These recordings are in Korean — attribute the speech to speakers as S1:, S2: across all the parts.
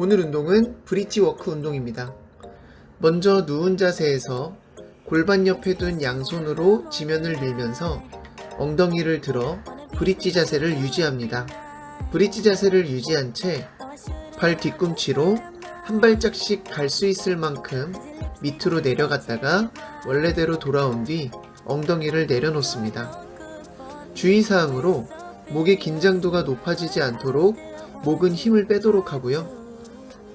S1: 오늘 운동은 브릿지 워크 운동입니다. 먼저 누운 자세에서 골반 옆에 둔 양손으로 지면을 밀면서 엉덩이를 들어 브릿지 자세를 유지합니다. 브릿지 자세를 유지한 채 발 뒤꿈치로 한 발짝씩 갈 수 있을 만큼 밑으로 내려갔다가 원래대로 돌아온 뒤 엉덩이를 내려놓습니다. 주의사항으로 목의 긴장도가 높아지지 않도록 목은 힘을 빼도록 하고요.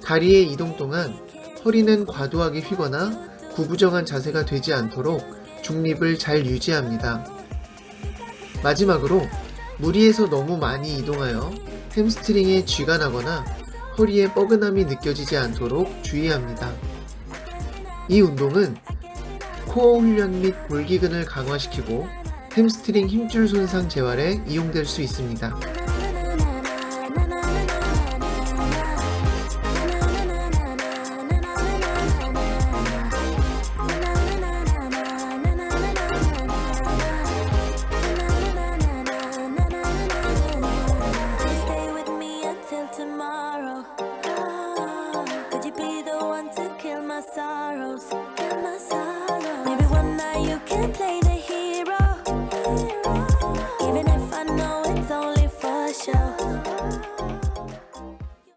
S1: 다리의 이동 동안 허리는 과도하게 휘거나 구부정한 자세가 되지 않도록 중립을 잘 유지합니다. 마지막으로 무리해서 너무 많이 이동하여 햄스트링에 쥐가 나거나 허리에 뻐근함이 느껴지지 않도록 주의합니다. 이 운동은 코어 훈련 및 골기근을 강화시키고 햄스트링 힘줄 손상 재활에 이용될 수 있습니다. sorrows, my sorrows. Maybe one night.